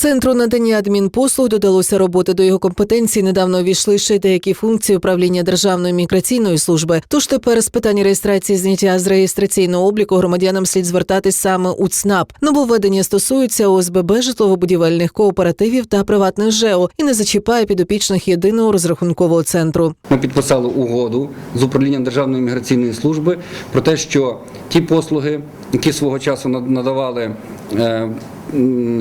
Центру надання адмінпослуг додалося роботи до його компетенції. Недавно увійшли ще деякі функції управління Державної міграційної служби. Тож тепер з питань реєстрації зняття з реєстраційного обліку громадянам слід звертатись саме у ЦНАП. Нововведення стосуються ОСББ, житлово-будівельних кооперативів та приватних ЖЕО і не зачіпає підопічних єдиного розрахункового центру. Ми підписали угоду з управлінням Державної міграційної служби про те, що ті послуги, які свого часу над- надавали е,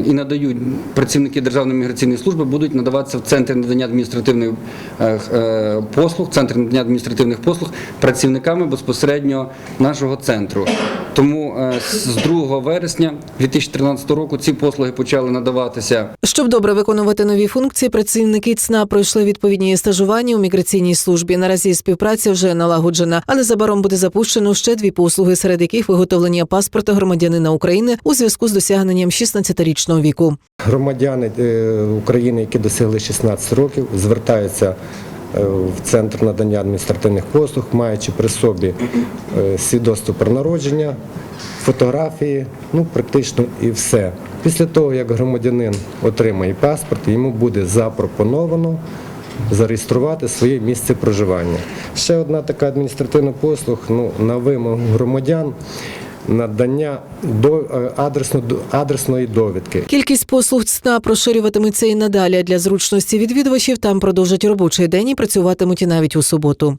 і надають працівники Державної міграційної служби, будуть надаватися в центрі надання адміністративних е, е, послуг, центр надання адміністративних послуг працівниками безпосередньо нашого центру. Тому е, з 2 вересня 2013 року ці послуги почали надаватися Щоб добре виконувати нові функції, працівники ЦНА пройшли відповідні стажування у міграційній службі. Наразі співпраця вже налагоджена, а незабаром буде запущено ще дві послуги, серед яких виготовлення паспорта громадянина України у зв'язку з досягненням 16-річного віку. Громадяни е, України, які досягли 16 років, звертаються в центр надання адміністративних послуг, маючи при собі е, свідоцтво про народження, фотографії, ну практично і все. Після того, як громадянин отримає паспорт, йому буде запропоновано зареєструвати своє місце проживання. Ще одна така адміністративна послуг ну, на вимогу громадян. Надання до е, адресно, адресної довідки. Кількість послуг ЦНАП розширюватиметься і надалі. Для зручності відвідувачів там продовжать робочий день і працюватимуть і навіть у суботу.